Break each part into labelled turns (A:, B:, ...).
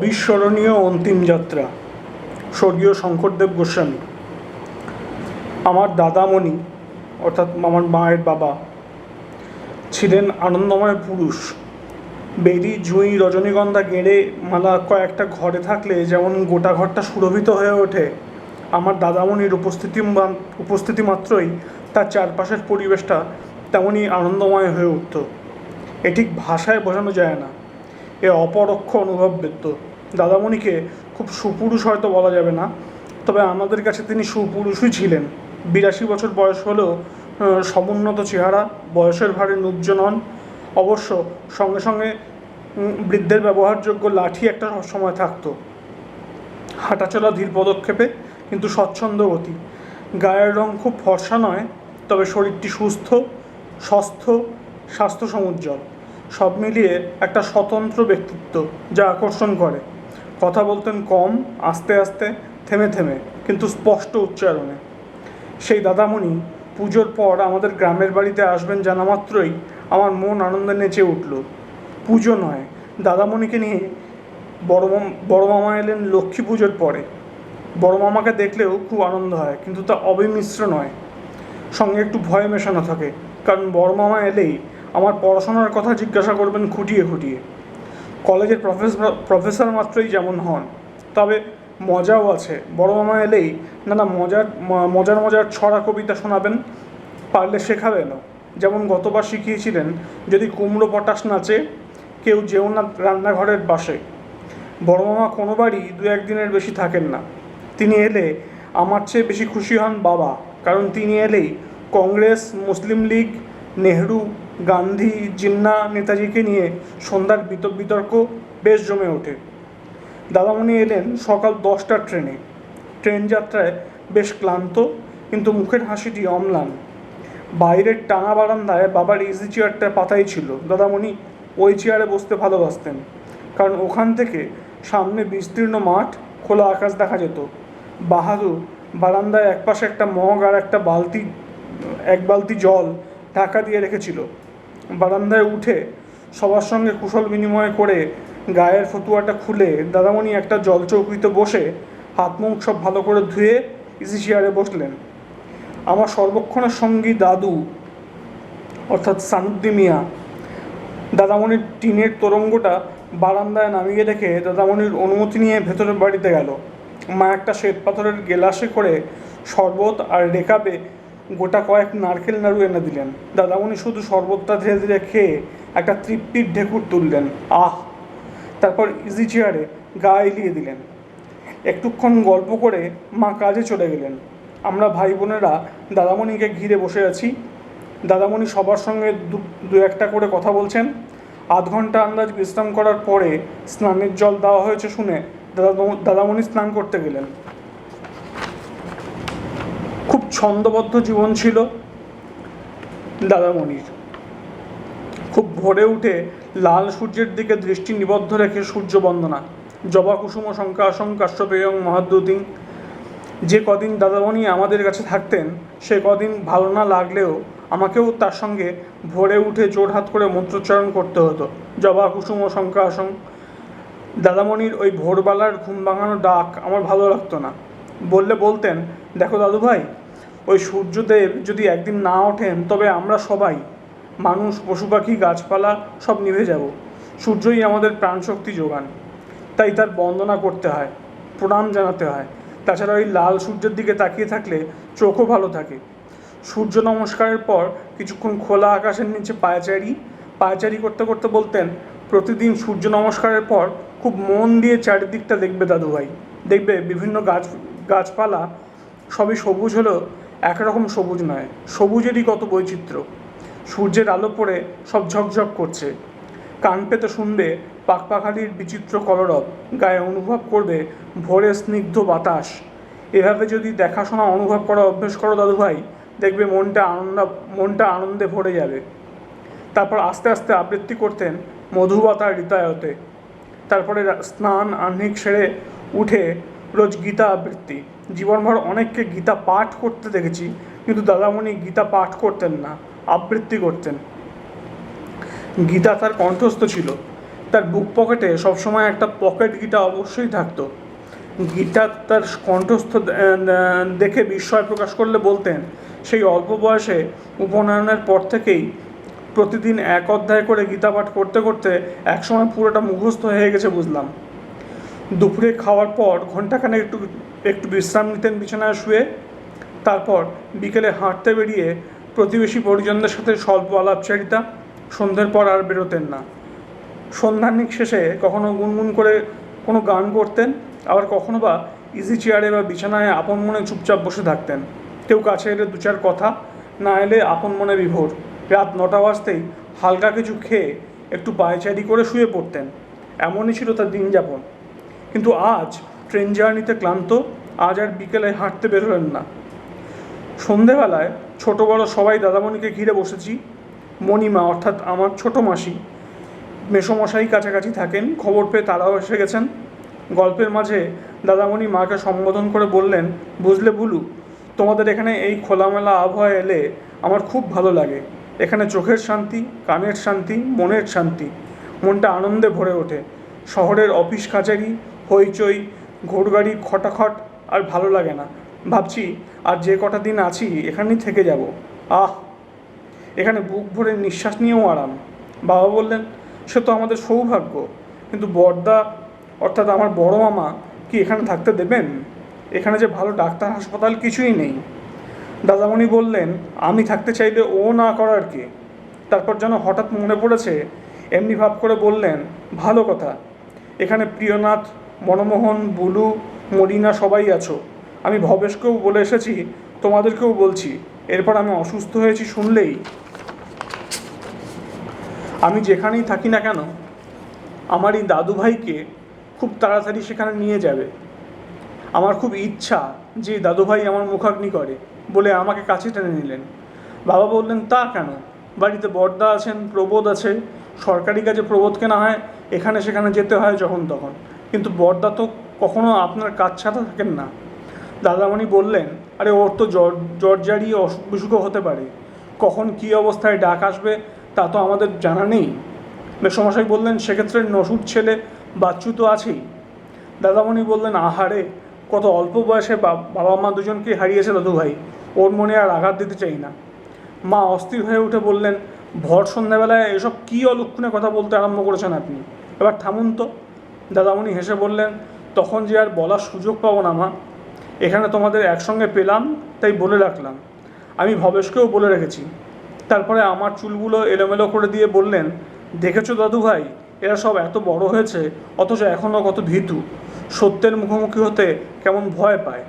A: অবিস্মরণীয় অন্তিম যাত্রা, স্বর্গীয় শঙ্করদেব গোস্বামী। আমার দাদামণি, অর্থাৎ আমার মায়ের বাবা, ছিলেন আনন্দময় পুরুষ। বেরি জুঁই, রজনীগন্ধা, গেঁড়ে, মালা কয়েকটা ঘরে থাকলে যেমন গোটা ঘরটা সুরভিত হয়ে ওঠে, আমার দাদামণির উপস্থিতি উপস্থিতি মাত্রই তার চারপাশের পরিবেশটা তেমনই আনন্দময় হয়ে উঠত। এ ঠিক ভাষায় বোঝানো যায় না। এ অপরোক্ষ অনুভববেদ্য দাদামণিকে খুব সুপুরুষ হয়তো বলা যাবে না, তবে আমাদের কাছে তিনি সুপুরুষই ছিলেন। বিরাশি বছর বয়স হলেও সমুন্নত চেহারা, বয়সের ভারে নুজ্জ নন অবশ্য সঙ্গে সঙ্গে বৃদ্ধের ব্যবহারযোগ্য লাঠি একটা সময় থাকতো। হাঁটাচলা ধীর পদক্ষেপে, কিন্তু স্বচ্ছন্দ গতি। গায়ের রং খুব ফর্সা নয়, তবে শরীরটি সুস্থ স্বস্থ স্বাস্থ্য সমুজ্জ্বল। সব মিলিয়ে একটা স্বতন্ত্র ব্যক্তিত্ব যা আকর্ষণ করে। কথা বলতেন কম, আস্তে আস্তে, থেমে থেমে, কিন্তু স্পষ্ট উচ্চারণে। সেই দাদামণি পুজোর পর আমাদের গ্রামের বাড়িতে আসবেন জানা মাত্রই আমার মন আনন্দে নেচে উঠল। পুজো নয়, দাদামণিকে নিয়ে বড়মাম বড় মামা এলেন লক্ষ্মী পুজোর পরে। বড় মামাকে দেখলেও খুব আনন্দ হয়, কিন্তু তা অবিমিশ্র নয়। সঙ্গে একটু ভয় মেশানো থাকে, কারণ বড় মামা এলেই আমার পড়াশোনার কথা জিজ্ঞাসা করবেন খুঁটিয়ে খুঁটিয়ে। কলেজের প্রফেসর প্রফেসর মাত্রই যেমন হন। তবে মজাও আছে। বড় মামা এলেই নানা মজার মজার মজার ছড়া কবিতা শোনাবেন, পারলে শেখাবেনও যেমন গতবার শিখিয়েছিলেন, যদি কুমড়ো পটাশ নাচে, কেউ যেও না রান্নাঘরের পাশে। বড় মামা কোনোবারই দু একদিনের বেশি থাকেন না। তিনি এলে আমার চেয়ে বেশি খুশি হন বাবা, কারণ তিনি এলেই কংগ্রেস, মুসলিম লীগ, নেহরু গান্ধী, জিন্না, নেতাজিকে নিয়ে সন্ধ্যার বিতর্ক বিতর্ক বেশ জমে ওঠে। দাদামণি এলেন সকাল দশটার ট্রেনে। ট্রেন যাত্রায় বেশ ক্লান্ত, কিন্তু মুখের হাসিটি অম্লান। বাইরের টানা বারান্দায় বাবার ইজি চেয়ারটা পাতাই ছিল। দাদামণি ওই চেয়ারে বসতে ভালোবাসতেন, কারণ ওখান থেকে সামনে বিস্তীর্ণ মাঠ, খোলা আকাশ দেখা যেত। বাহাদুর বারান্দায় একপাশে একটা মগ আর একটা বালতি, এক বালতি জল ঢাকা দিয়ে রেখেছিল। বারান্দায় উঠে সবার সঙ্গে কুশল বিনিময় করে গায়ের ফতুয়াটা খুলে দাদামণি একটা জল চৌকিতে বসে হাত মুখ সব ভালো করে ধুয়ে ইসি চেয়ারে বসলেন। আমার সর্বক্ষণের সঙ্গী দাদু, অর্থাৎ সানুদ্দি মিয়া। দাদামণির টিনের তোরঙ্গটা বারান্দায় নামিয়ে রেখে দাদামণির অনুমতি নিয়ে ভেতরের বাড়িতে গেল। মা একটা শ্বেত পাথরের গেলাসে করে শরবত আর রেকাবে গোটা কয়েক নারকেল নাড়ু এনে দিলেন। দাদামণি শুধু শরবতটা ধীরে ধীরে খেয়ে একটা তৃপ্তির ঢেকুর তুললেন। আহ! তারপর ইজি চেয়ারে গা এলিয়ে দিলেন। একটুক্ষণ গল্প করে মা কাজে চলে গেলেন। আমরা ভাই বোনেরা দাদামণিকে ঘিরে বসে আছি। দাদামণি সবার সঙ্গে দু একটা করে কথা বলছেন। আধ ঘণ্টা আন্দাজ বিশ্রাম করার পরে স্নানের জল দেওয়া হয়েছে শুনে দাদা দাদামণি স্নান করতে গেলেন। ছন্দবদ্ধ জীবন ছিল দাদামণির। খুব ভোরে উঠে লাল সূর্যের দিকে দৃষ্টি নিবদ্ধ রেখে সূর্য বন্দনা, জবা কুসুম শঙ্কাশং কাশ্যপেয়ং মহাদ্যুতিং। যে কদিন দাদামণি আমাদের কাছে থাকতেন, সে কদিন ভালো না লাগলেও আমাকেও তার সঙ্গে ভোরে উঠে জোরহাত করে মন্ত্রোচ্চারণ করতে হতো। জবা কুসুম ও শঙ্কাশং দাদামণির ওই ভোরবেলার ঘুম ভাঙানো ডাক আমার ভালো লাগতো না। বললে বলতেন, দেখো দাদু ভাই ওই সূর্যদেব যদি একদিন না ওঠেন, তবে আমরা সবাই, মানুষ, পশু পাখি, গাছপালা, সব নিভে যাব। সূর্যই আমাদের প্রাণশক্তি যোগান। তাই তার বন্দনা করতে হয়, প্রণাম জানাতে হয়। তাছাড়া ওই লাল সূর্যের দিকে তাকিয়ে থাকলে চোখও ভালো থাকে। সূর্য নমস্কারের পর কিছুক্ষণ খোলা আকাশের নিচে পায়চারি পায়চারি করতে করতে বলতেন, প্রতিদিন সূর্য নমস্কারের পর খুব মন দিয়ে চারিদিকটা দেখবে দাদুভাই। দেখবে বিভিন্ন গাছ, গাছপালা সবই সবুজ হলেও একরকম সবুজ নয়, সবুজেরই কত বৈচিত্র্য। সূর্যের আলো পড়ে সব ঝকঝক করছে। কান পেতে শুনবে পাকপাখালির বিচিত্র কলরব, গায়ে অনুভব করবে ভোরে স্নিগ্ধ বাতাস। এভাবে যদি দেখাশোনা অনুভব করা অভ্যেস করো দাদুভাই, দেখবে মনটা আনন্দ, মনটা আনন্দে ভরে যাবে। তারপর আস্তে আস্তে আবৃত্তি করতেন মধুবাতার ঋতায়তে তারপরে স্নান আহ্নিক সেরে উঠে রোজ গীতা আবৃত্তি। জীবনভর অনেককে গীতা পাঠ করতে দেখেছি, কিন্তু দাদামণি গীতা পাঠ করতেন না, আবৃত্তি করতেন। গীতা তার কণ্ঠস্থ ছিল। তার বুক পকেটে সবসময় একটা পকেট গীতা অবশ্যই থাকতো। গীতা তার কণ্ঠস্থ দেখে বিস্ময় প্রকাশ করলে বলতেন, সেই অল্প বয়সে উপনয়নের পর থেকেই প্রতিদিন এক অধ্যায় করে গীতা পাঠ করতে করতে একসময় পুরোটা মুখস্থ হয়ে গেছে বুঝলাম। দুপুরে খাওয়ার পর ঘন্টাখানেক একটু একটু বিশ্রাম নিতেন বিছানায় শুয়ে। তারপর বিকেলে হাঁটতে বেরিয়ে প্রতিবেশী পরিজনদের সাথে স্বল্প আলাপচারিতা সন্ধ্যের পর আর বেরোতেন না। সন্ধ্যানিক শেষে কখনো গুনগুন করে কোনো গান করতেন, আবার কখনো বা ইজি চেয়ারে বা বিছানায় আপন মনে চুপচাপ বসে থাকতেন। কেউ কাছে এলে দু চার কথা, না এলে আপন মনে বিভোর। রাত নটা বাজতেই হালকা কিছু খেয়ে একটু পায়চারি করে শুয়ে পড়তেন। এমনই ছিল তার দিন যাপন কিন্তু আজ ট্রেন জার্নিতে ক্লান্ত, আজ আর বিকেলে হাঁটতে বেরোলেন না। সন্ধেবেলায় ছোট বড় সবাই দাদামণিকে ঘিরে বসেছি। মণিমা অর্থাৎ আমার ছোট মাসি, মেসমশাই কাছাকাছি থাকেন, খবর পেয়ে তারাও এসে গেছেন। গল্পের মাঝে দাদামণি মাকে সম্বোধন করে বললেন, বুঝলে বুলু তোমাদের এখানে এই খোলামেলা আবহাওয়া এলে আমার খুব ভালো লাগে। এখানে চোখের শান্তি, কানের শান্তি, মনের শান্তি, মনটা আনন্দে ভরে ওঠে। শহরের অফিস কাচারি হইচই ঘোড়গাড়ি খটাখট আর ভালো লাগে না। ভাবছি, আর যে কটা দিন আছি, এখানেই থেকে যাব। আহ! এখানে বুক ভরে নিঃশ্বাস নিয়েও আরাম। বাবা বললেন, সে তো আমাদের সৌভাগ্য। কিন্তু বর্দা অর্থাৎ আমার বড় মামা, কি এখানে থাকতে দেবেন? এখানে যে ভালো ডাক্তার হাসপাতাল কিছুই নেই। দাদামণি বললেন, আমি থাকতে চাইলে ও না করার কি? তারপর যেন হঠাৎ মনে পড়েছে, এমনি ভাব করে বললেন, ভালো কথা। এখানে প্রিয়নাথ মনমোহন, বুলু মরিনা সবাই আছো। আমি ভবেশকেও বলে এসেছি, তোমাদেরকেও বলছি, এরপর আমি অসুস্থ হয়েছি শুনলেই। আমি যেখানেই থাকি না কেন আমার এই দাদু ভাইকে খুব তাড়াতাড়ি সেখানে নিয়ে যাবে। আমার খুব ইচ্ছা যে দাদুভাই আমার মুখাগ্নি করে বলে আমাকে কাছে টেনে নিলেন। বাবা বললেন, তা কেন? বাড়িতে বর্দা আছেন, প্রবোধ আছে। সরকারি কাজে প্রবোধকে না হয় এখানে সেখানে যেতে হয় যখন তখন। কিন্তু বর্দা তো কখনো আপনার কাজ ছাড়া থাকেন না। দাদামণি বললেন, আরে, ওর তো জ্বর জ্বর অসুখ বিসুখও হতে পারে। কখন কী অবস্থায় ডাক আসবে তা তো আমাদের জানা নেই। মেসমশাই বললেন, সেক্ষেত্রে নসুর ছেলে বাচ্চু তো আছেই। দাদামণি বললেন, আহারে, কত অল্প বয়সে বাবা মা দুজনকে হারিয়েছে দাদু ভাই। ওর মনে আর আঘাত দিতে চাই না। মা অস্থির হয়ে উঠে বললেন, ভর সন্ধ্যাবেলায় এসব কী অলক্ষণে কথা বলতে আরম্ভ করেছেন আপনি? এবার থামুন তো। দাদামণি হেসে বললেন, তখন যে আর বলার সুযোগ পাবো না মা। এখানে তোমাদের একসঙ্গে পেলাম, তাই বলে রাখলাম। আমি ভবেশকেও বলে রেখেছি। তারপরে আমার চুলগুলো এলোমেলো করে দিয়ে বললেন, দেখেছ দাদু ভাই, এরা সব এত বড় হয়েছে, অথচ এখনও কত ভীতু। সত্যের মুখোমুখি হতে কেমন ভয় পায়।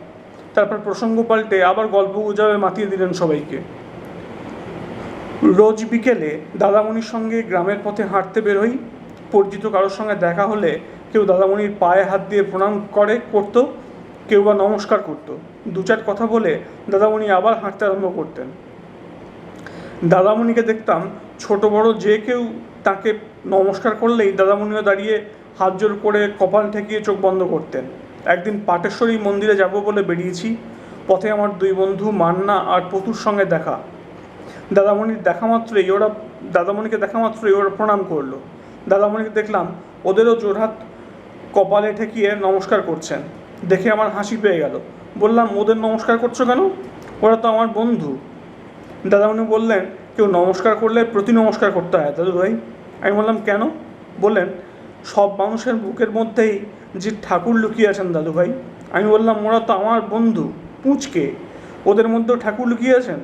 A: তারপর প্রসঙ্গ পাল্টে আবার গল্প গুজবে মাতিয়ে দিলেন সবাইকে। রোজ বিকেলে দাদামণির সঙ্গে গ্রামের পথে হাঁটতে বেরোই। পরিচিত কারোর সঙ্গে দেখা হলে কেউ দাদামণির পায়ে হাত দিয়ে প্রণাম করে, করত, কেউ বা নমস্কার করত। দু চার কথা বলে দাদামণি আবার হাঁটতে আরম্ভ করতেন। দাদামণিকে দেখতাম ছোট বড় যে কেউ তাকে নমস্কার করলেই দাদামণিও দাঁড়িয়ে হাত জোর করে কপাল ঠেকিয়ে চোখ বন্ধ করতেন। একদিন পাটেশ্বরী মন্দিরে যাব বলে বেরিয়েছি। পথে আমার দুই বন্ধু মান্না আর পতুর সঙ্গে দেখা। দাদামণির দেখা মাত্রই ওরা, দাদামণিকে দেখা মাত্রই ওরা প্রণাম করল। দাদামণিকে দেখলাম ওদেরও জোরহাত কপালে ঠেকিয়ে নমস্কার করছেন। দেখে আমার হাসি পেয়ে গেল। বললাম ওদের নমস্কার করছ কেন? ওরা তো আমার বন্ধু। দাদামণি বললেন, কেউ নমস্কার করলে প্রতি নমস্কার করতে হয় দাদু ভাই। আমি বললাম, কেন? বললেন, সব মানুষের বুকের মধ্যেই যে ঠাকুর লুকিয়ে আছেন দাদু ভাই। আমি বললাম, ওরা তো আমার বন্ধু, পুঁচকে। ওদের মধ্যেও ঠাকুর লুকিয়ে আছেন?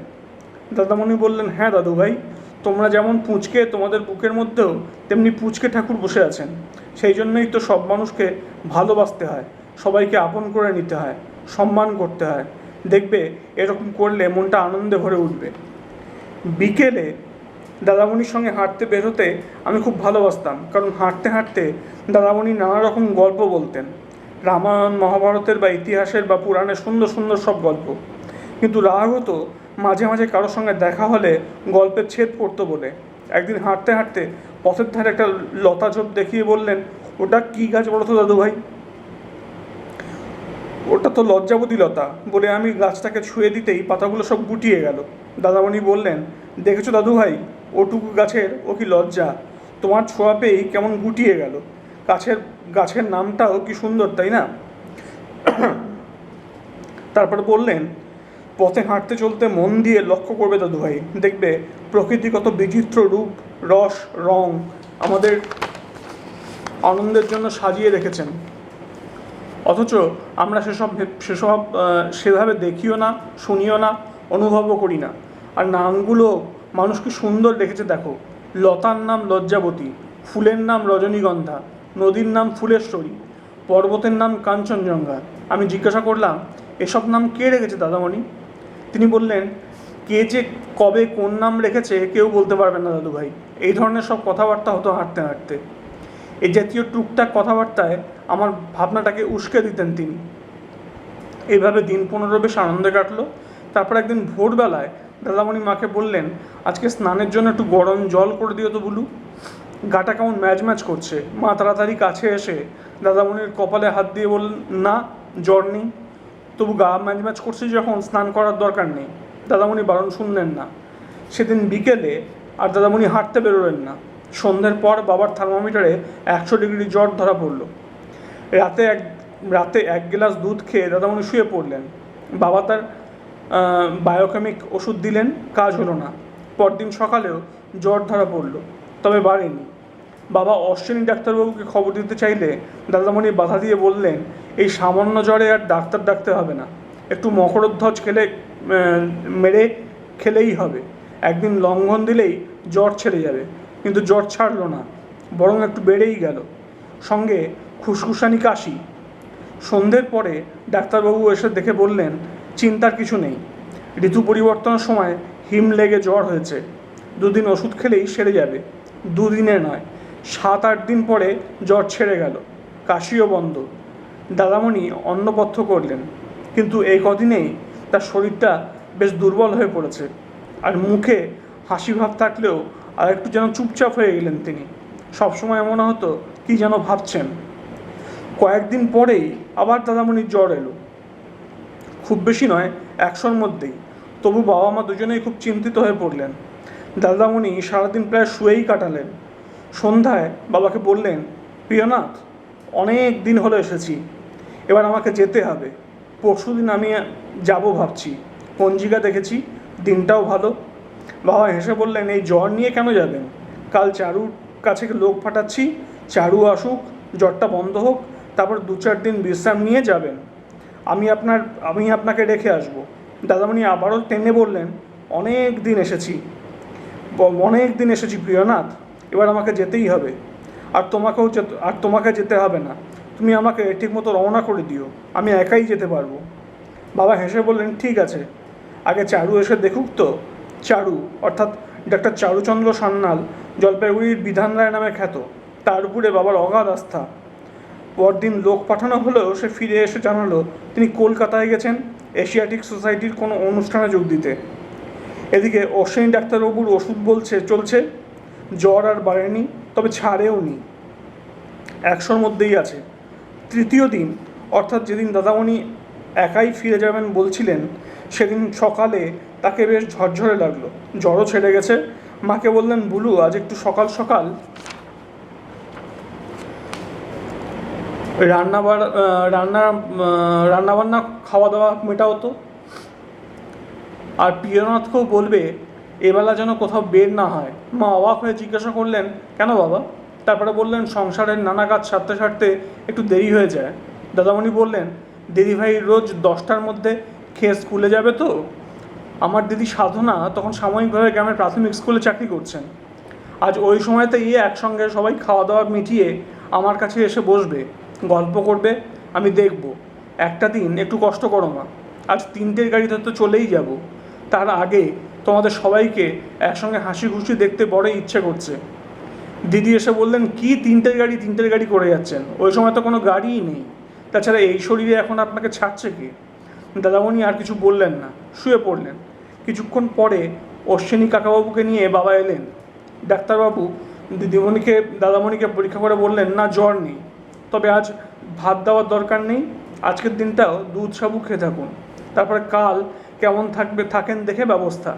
A: দাদামণি বললেন হ্যাঁ দাদু ভাই, তোমরা যেমন পুঁচকে তোমাদের বুকের মধ্যেও, তেমনি পুঁচকে ঠাকুর বসে আছেন। সেই জন্যই তো সব মানুষকে ভালোবাসতে হয়, সবাইকে আপন করে নিতে হয়, সম্মান করতে হয়। দেখবে, এরকম করলে মনটা আনন্দে ভরে উঠবে। বিকেলে দাদামণির সঙ্গে হাঁটতে বেরোতে আমি খুব ভালোবাসতাম, কারণ হাঁটতে হাঁটতে দাদামণি নানা রকম গল্প বলতেন। রামায়ণ, মহাভারতের বা ইতিহাসের বা পুরাণের সুন্দর সুন্দর সব গল্প। কিন্তু রাগ হতো মাঝে মাঝে কারোর সঙ্গে দেখা হলে গল্পের ছেদ পড়তো বলে। একদিন হাঁটতে হাঁটতে পথের ধারে একটা লতা ঝোপ দেখিয়ে বললেন, ওটা কী গাছ বলো তো দাদু ভাই ওটা তো লজ্জাবতী লতা। বলে আমি গাছটাকে ছুঁয়ে দিতেই পাতাগুলো সব গুটিয়ে গেল। দাদামণি বললেন, দেখেছ দাদু ভাই ওটুকু গাছের ও কি লজ্জা? তোমার ছোঁয়া পেয়েই কেমন গুটিয়ে গেল। গাছের গাছের নামটাও কি সুন্দর, তাই না? তারপর বললেন পথে হাঁটতে চলতে মন দিয়ে লক্ষ্য করবে দাদু ভাই। দেখবে প্রকৃতি কত বিচিত্র রূপ, রস, রং আমাদের আনন্দের জন্য সাজিয়ে রেখেছেন। অথচ আমরা সেসব সেসব সেভাবে দেখিও না, শুনিও না, অনুভবও করি না। আর নামগুলো মানুষকে সুন্দর রেখেছে দেখো। লতার নাম লজ্জাবতী, ফুলের নাম রজনীগন্ধা, নদীর নাম ফুলেশ্বরী, পর্বতের নাম কাঞ্চনজঙ্ঘা। আমি জিজ্ঞাসা করলাম, এসব নাম কে রেখেছে দাদামণি? তিনি বললেন, কে যে কবে কোন নাম রেখেছে কেউ বলতে পারবে না দাদু ভাই। এই ধরনের সব কথাবার্তা হতো হাঁটতে হাঁটতে। এই জাতীয় টুকটাক কথাবার্তায় আমার ভাবনাটাকে উস্কে দিতেন তিনি। এইভাবে দিন পনেরো বেশ আনন্দে কাটলো। তারপর একদিন ভোরবেলায় দাদামণি মাকে বললেন, আজকে স্নানের জন্য একটু গরম জল করে দিও তো বুলু। গাটা কেমন ম্যাচ ম্যাচ করছে। মা তাড়াতাড়ি কাছে এসে দাদামণির কপালে হাত দিয়ে বললেন, না, জ্বর নেই। তবু গা ম্যাচ ম্যাচ করছে যখন, স্নান করার দরকার নেই। দাদামণি বারণ শুনলেন না। সেদিন বিকেলে আর দাদামণি হাঁটতে বেরোলেন না। সন্ধ্যের পর বাবার থার্মোমিটারে একশো ডিগ্রি জ্বর ধরা পড়ল। রাতে এক রাতে এক গ্লাস দুধ খেয়ে দাদামণি শুয়ে পড়লেন। বাবা তার বায়োকেমিক ওষুধ দিলেন, কাজ হলো না। পরদিন সকালেও জ্বর ধরা পড়ল, তবে বাড়েনি। বাবা অশ্বিনী ডাক্তারবাবুকে খবর দিতে চাইলে দাদামণি বাধা দিয়ে বললেন, এই সামান্য জ্বরে আর ডাক্তার ডাকতে হবে না। একটু মকরধ্বজ খেলে মেরে খেলেই হবে। একদিন লঙ্ঘন দিলেই জ্বর ছেড়ে যাবে। কিন্তু জ্বর ছাড়লো না, বরং একটু বেড়েই গেল। সঙ্গে খুসখুসানি কাশি। সন্ধ্যের পরে ডাক্তারবাবু এসে দেখে বললেন, চিন্তার কিছু নেই। ঋতু পরিবর্তনের সময় হিম লেগে জ্বর হয়েছে। দুদিন ওষুধ খেলেই সেরে যাবে। দুদিনে নয় সাত আট দিন পরে জ্বর ছেড়ে গেল। কাশিও বন্ধ। দাদামণি অন্নপথ্য করলেন। কিন্তু এই কদিনেই তার শরীরটা বেশ দুর্বল হয়ে পড়েছে আর মুখে হাসি ভাব থাকলেও আর একটু যেন চুপচাপ হয়ে গেলেন তিনি। সবসময় মনে হতো কি যেন ভাবছেন। কয়েকদিন পরেই আবার দাদামণির জ্বর এলো। খুব বেশি নয়, একশোর মধ্যেই। তবু বাবা মা দুজনেই খুব চিন্তিত হয়ে পড়লেন। দাদামণি সারাদিন প্রায় শুয়েই কাটালেন। সন্ধ্যায় বাবাকে বললেন, প্রিয়নাথ, অনেক দিন হলো এসেছি। এবার আমাকে যেতে হবে। পরশু দিন আমি যাব ভাবছি। পঞ্জিকা দেখেছি, দিনটাও ভালো। বাবা হেসে বললেন, এই জ্বর নিয়ে কেন যাবেন? কাল চারুর কাছে লোক পাঠাচ্ছি। চারু আসুক, জ্বরটা বন্ধ হোক, তারপর দু চার দিন বিশ্রাম নিয়ে যাবেন। আমি আপনার, আমি আপনাকে রেখে আসব। দাদামণি আবারও টেনে বললেন, অনেক দিন এসেছি। অনেক দিন এসেছি প্রিয়নাথ। এবার আমাকে যেতেই হবে। আর তোমাকেও আর তোমাকে যেতে হবে না। তুমি আমাকে ঠিকমতো রওনা করে দিও। আমি একাই যেতে পারব। বাবা হেসে বললেন, ঠিক আছে। আগে চারু এসে দেখুক তো। চারু, অর্থাৎ ডাক্তার চারুচন্দ্র সান্যাল, জলপাইগুড়ির বিধান রায় নামে খ্যাত। তার উপরে বাবার অগাধ আস্থা। পরদিন লোক পাঠানো হলেও সে ফিরে এসে জানালো, তিনি কলকাতায় গেছেন এশিয়াটিক সোসাইটির কোনো অনুষ্ঠানে যোগ দিতে। এদিকে অশ্বিনী ডাক্তারবাবুর ওষুধ বলছে, চলছে। জ্বর আর বাড়েনি, তবে ছাড়েও নি। একশোর মধ্যেই আছে। তৃতীয় দিন, অর্থাৎ যেদিন দাদামণি একাই ফিরে যাবেন বলছিলেন, সেদিন সকালে তাকে বেশ ঝরঝরে লাগল। জ্বরও ছেড়ে গেছে। মাকে বললেন, বুলু, আজ একটু সকাল সকাল। রান্না রান্না রান্নাবান্না খাওয়া দাওয়া মেটাও তো। আর প্রিয়নাথকেও বলবে এবেলা যেন কোথাও বের না হয়। মা অবাক হয়ে জিজ্ঞাসা করলেন, কেন বাবা? তারপরে বললেন, সংসারের নানা কাজ সারতে সারতে একটু দেরি হয়ে যায়। দাদামণি বললেন, দিদি ভাই রোজ দশটার মধ্যে খেয়ে স্কুলে যাবে তো? আমার দিদি সাধনা তখন সাময়িকভাবে গ্রামের প্রাথমিক স্কুলে চাকরি করছেন। আজ ওই সময়তে গিয়ে একসঙ্গে সবাই খাওয়া দাওয়া মিটিয়ে আমার কাছে এসে বসবে, গল্প করবে, আমি দেখব। একটা দিন একটু কষ্ট করো মা। আজ তিনটের গাড়িতে তো চলেই যাব। তার আগে তোমাদের সবাইকে একসঙ্গে হাসি খুশি দেখতে বড় ইচ্ছে করছে। দিদি এসে বললেন, কি তিনটের গাড়ি তিনটের গাড়ি করে যাচ্ছেন? ওই সময় তো কোনো গাড়িই নেই। তাছাড়া এই শরীরে এখন আপনাকে ছাড়ছে কি? দাদামণি আর কিছু বললেন না, শুয়ে পড়লেন। কিছুক্ষণ পরে অশ্বিনী কাকাবাবুকে নিয়ে বাবা এলেন। ডাক্তারবাবু দিদিমণিকে, দাদামণিকে পরীক্ষা করে বললেন, না, জ্বর নেই। তবে আজ ভাত দেওয়ার দরকার নেই। আজকের দিনটাও দুধ সাবু খেয়ে থাকুন। তারপরে কাল কেমন থাকবে থাকেন দেখে ব্যবস্থা।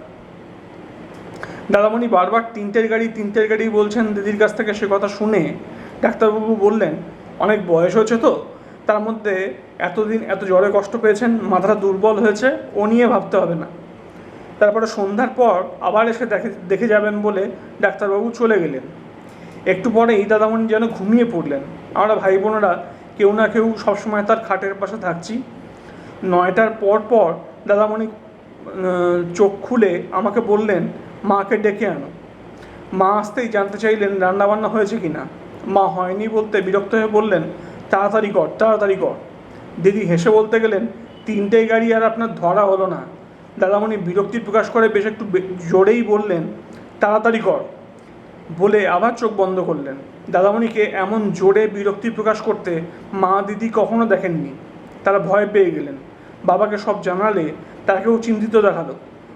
A: দাদামণি বারবার তিনটের গাড়ি তিনটের গাড়ি বলছেন দিদির কাছ থেকে সে কথা শুনে। ডাক্তারবাবু বললেন, অনেক বয়স হয়েছে তো, তার মধ্যে এতদিন এত জ্বরে কষ্ট পেয়েছেন, মাথাটা দুর্বল হয়েছে, ও নিয়ে ভাবতে হবে না। তারপরে সন্ধ্যার পর আবার এসে দেখে দেখে যাবেন বলে ডাক্তারবাবু চলে গেলেন। একটু পরেই দাদামণি যেন ঘুমিয়ে পড়লেন। আমরা ভাই বোনেরা কেউ না কেউ সবসময় তার খাটের পাশে থাকছি। নয়টার পর পর দাদামণি চোখ খুলে আমাকে বললেন মাকে ডেকে আনো। মা আসতেই জানতে চাইলেন রান্নাবান্না হয়েছে কি না মা হয়নি বলতে বিরক্ত হয়ে বললেন, তাড়াতাড়ি কর তাড়াতাড়ি কর। দিদি হেসে বলতে গেলেন তিনটে গাড়ি আর আপনার ধরা হলো না। দাদামণি বিরক্তি প্রকাশ করে বেশ একটু জোরেই বললেন, তাড়াতাড়ি কর। বলে আবার চোখ বন্ধ করলেন। দাদামণিকে এমন জোরে বিরক্তি প্রকাশ করতে মা দিদি কখনো দেখেননি। তারা ভয় পেয়ে গেলেন। বাবাকে সব জানালে তাকেও চিন্তিত দেখাল।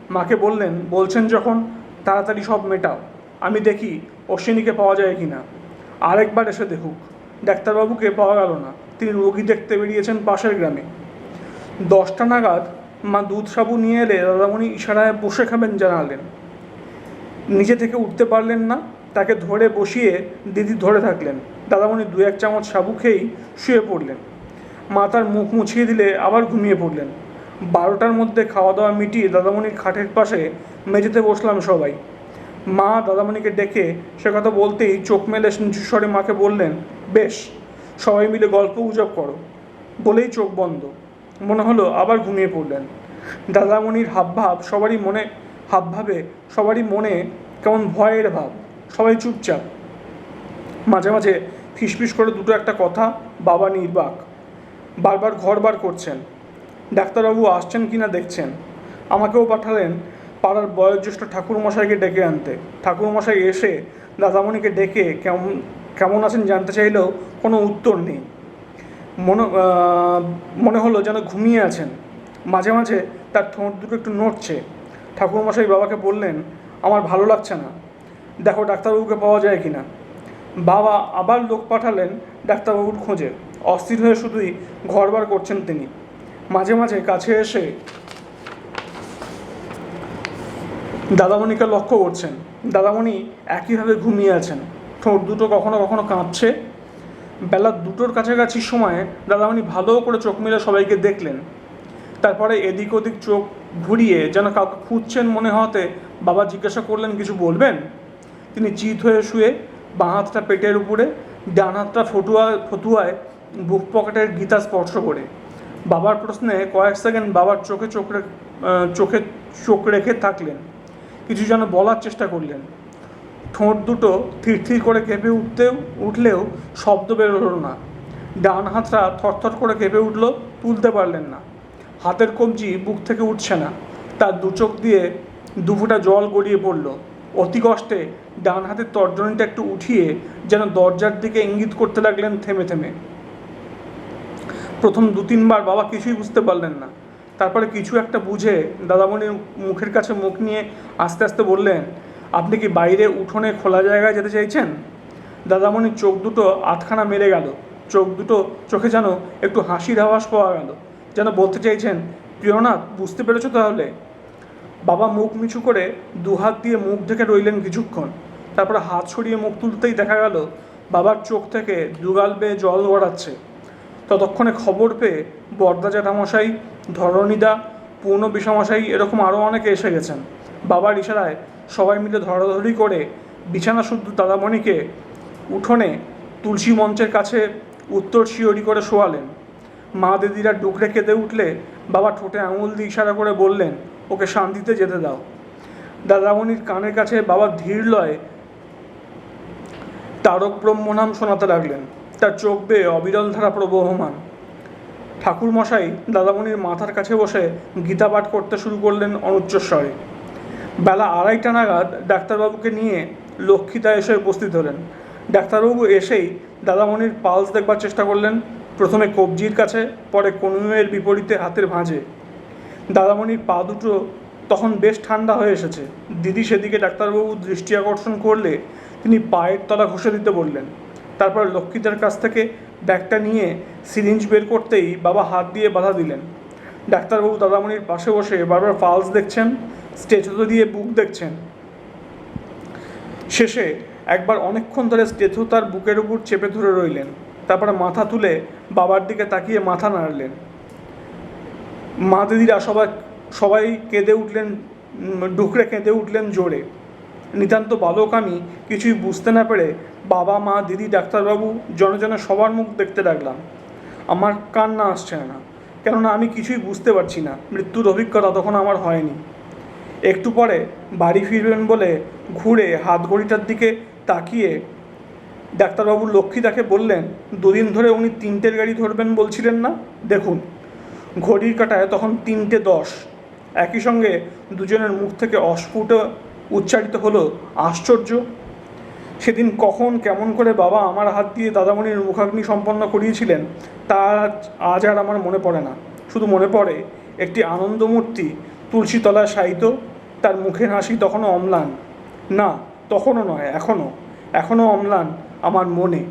A: মাকে বললেন, বলছেন যখন, তাড়াতাড়ি সব মেটাও। আমি দেখি অশ্বিনীকে পাওয়া যায় কি না আরেকবার এসে দেখুক। ডাক্তারবাবুকে পাওয়া গেল না। তিনি রোগী দেখতে বেরিয়েছেন পাশের গ্রামে। দশটা নাগাদ মা দুধ সাবু নিয়ে এলে দাদামণি ইশারায় বসে খাবেন জানালেন। নিজে থেকে উঠতে পারলেন না। তাকে ধরে বসিয়ে দিদি ধরে থাকলেন। দাদামণি দু এক চামচ সাবু খেয়েই শুয়ে পড়লেন। মা তার মুখ মুছিয়ে দিলে আবার ঘুমিয়ে পড়লেন। বারোটার মধ্যে খাওয়া দাওয়া মিটিয়ে দাদামণির খাটের পাশে মেঝেতে বসলাম সবাই। মা দাদামণিকে ডেকে সে কথা বলতেই চোখ মেলে স্বরে মাকে বললেন, বেশ, সবাই মিলে গল্প গুজব করো। বলেই চোখ বন্ধ। মনে হলো আবার ঘুমিয়ে পড়লেন। দাদামণির হাবভাব সবারই মনে, হাবভাবে সবারই মনে কেমন ভয়ের ভাব, সবাই চুপচাপ। মাঝে মাঝে ফিসফিস করে দুটো একটা কথা, বাবা নির্বাক। বারবার ঘর বার করছেন। ডাক্তারবাবু আসছেন কি না দেখছেন? আমাকেও পাঠালেন পাড়ার বয়োজ্যেষ্ঠ ঠাকুরমশাইকে ডেকে আনতে। ঠাকুরমশাই এসে দাদামণিকে ডেকে কেমন কেমন আছেন জানতে চাইলেও কোনো উত্তর নেই। মনে মনে হলো যেন ঘুমিয়ে আছেন। মাঝে মাঝে তার ঠোঁট দুটো একটু নড়ছে। ঠাকুরমশাই বাবাকে বললেন, আমার ভালো লাগছে না। দেখো ডাক্তারবাবুকে পাওয়া যায় কি না? বাবা আবার লোক পাঠালেন ডাক্তারবাবুর খোঁজে। অস্থির হয়ে শুধুই ঘরবার করছেন তিনি। মাঝে মাঝে কাছে এসে দাদামণিকে লক্ষ্য করছেন। দাদামণি একইভাবে ঘুমিয়ে আছেন। ঠোঁট দুটো কখনো কখনো কাঁপছে। বেলা দুটোর কাছাকাছি সময়ে দাদামণি ভালো করে চোখ মেলে সবাইকে দেখলেন। তারপরে এদিক ওদিক চোখ ঘুরিয়ে যেন কাউকে খুঁজছেন মনে হতে বাবা জিজ্ঞাসা করলেন, কিছু বলবেন? তিনি চিত হয়ে শুয়ে বাঁ হাতটা পেটের উপরে, ডান হাতটা ফটুয়া ফতুয়ায়, বুক পকেটের গীতা স্পর্শ করে। বাবার প্রশ্নে কয়েক সেকেন্ড বাবার চোখে চোখ চোখে চোখ রেখে থাকলেন। কিছু যেন বলার চেষ্টা করলেন। ঠোঁট দুটো থির থির করে কেঁপে উঠতেও উঠলেও শব্দ বেরোলো না। ডান হাতটা থরথর করে কেঁপে উঠল, তুলতে পারলেন না। হাতের কবজি বুক থেকে উঠছে না। তার দু চোখ দিয়ে দুফোঁটা জল গড়িয়ে পড়ল। অতি কষ্টে ডান হাতের তর্জনীটা একটু উঠিয়ে যেন দরজার দিকে ইঙ্গিত করতে লাগলেন থেমে থেমে। প্রথম দু তিনবার বাবা কিছুই বুঝতে পারলেন না। তারপরে কিছু একটা বুঝে দাদামণির মুখের কাছে মুখ নিয়ে আস্তে আস্তে বললেন, আপনি কি বাইরে উঠোনে খোলা জায়গায় যেতে চাইছেন? দাদামণির চোখ দুটো আটখানা মেরে গেল। চোখ দুটো চোখে যেন একটু হাসির আভাস পাওয়া গেল। যেন বলতে চাইছেন, প্রিয়নাথ, বুঝতে পেরেছ তাহলে? বাবা মুখ মিছু করে দুহাত দিয়ে মুখ ঢেকে রইলেন কিছুক্ষণ। তারপরে হাত সরিয়ে মুখ তুলতেই দেখা গেল, বাবার চোখ থেকে দুগাল বেয়ে জল গড়াচ্ছে ততক্ষণে খবর পেয়ে বর্দা জ্যাঠামশাই, ধরণীদা, পূর্ণ বিষামশাই এরকম আরও অনেকে এসে গেছেন। বাবার ইশারায় সবাই মিলে ধরাধরি করে বিছানা শুদ্ধ দাদামণিকে উঠোনে তুলসী মঞ্চের কাছে উত্তর শিওরি করে শোয়ালেন। মা দিদিরা ডুকরে কেঁদে উঠলে বাবা ঠোঁটে আঙুল দিয়ে ইশারা করে বললেন, ওকে শান্তিতে যেতে দাও। দাদামণির কানের কাছে বাবা ধীর লয় তারক ব্রহ্ম নাম শোনাতে লাগলেন। তার চোখ বেয়ে অবিরল ধারা প্রবহমান। ঠাকুরমশাই দাদামণির মাথার কাছে বসে গীতা পাঠ করতে শুরু করলেন অনুচ্চস্বরে। বেলা আড়াইটা নাগাদ ডাক্তারবাবুকে নিয়ে লক্ষ্মীতা এসে উপস্থিত হলেন। ডাক্তারবাবু এসেই দাদামণির পালস দেখবার চেষ্টা করলেন, প্রথমে কবজির কাছে, পরে কনুয়ের বিপরীতে হাতের ভাঁজে। দাদামণির পা দুটো তখন বেশ ঠান্ডা হয়ে এসেছে। দিদি সেদিকে ডাক্তারবাবু দৃষ্টি আকর্ষণ করলে তিনি পায়ের তলা ঘষে দিতে বললেন তারপর লক্ষ্মীদার কাছ থেকে ব্যাগটা নিয়ে সিরিঞ্জ বের করতেই বাবা হাত দিয়ে বাধা দিলেন। ডাক্তারবাবু দাদামণির পাশে বসে বারবার ফালস দেখছেন স্টেচুতো দিয়ে বুক দেখছেন। শেষে একবার অনেকক্ষণ ধরে স্টেথু তার বুকের উপর চেপে ধরে রইলেন, তারপরে মাথা তুলে বাবার দিকে তাকিয়ে মাথা নাড়লেন। মা দিদিরা সবাই সবাই কেঁদে উঠলেন ডুকরে কেঁদে উঠলেন জোরে। নিতান্ত বালক আমি কিছুই বুঝতে না পেরে বাবা, মা, দিদি, ডাক্তারবাবু জনে জনে সবার মুখ দেখতে লাগলাম। আমার কান্না আসছে না, কেননা আমি কিছুই বুঝতে পারছি না। মৃত্যুর অভিজ্ঞতা তখন আমার হয়নি। একটু পরে বাড়ি ফিরবেন বলে ঘুরে হাত ঘড়িটার দিকে তাকিয়ে ডাক্তারবাবু লক্ষ্মীদাকে বললেন, দুদিন ধরে উনি তিনটের গাড়ি ধরবেন বলছিলেন না? দেখুন, ঘড়ির কাটায় তখন তিনটে দশ। একই সঙ্গে দুজনের মুখ থেকে অস্ফুট উচ্চারিত হলো, আশ্চর্য, সেদিন কখন কেমন করে বাবা আমার হাত দিয়ে দাদামণির মুখাগ্নি সম্পন্ন করিয়েছিলেন, তা আজ- আর আমার মনে পড়ে না। শুধু মনে পড়ে, একটি আনন্দমূর্তি তুলসীতলায় শায়িত তার মুখের হাসি তখনও অম্লান। না, তখনও নয়, এখনও এখনও অম্লান আমার মনে।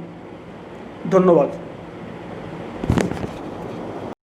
A: ধন্যবাদ।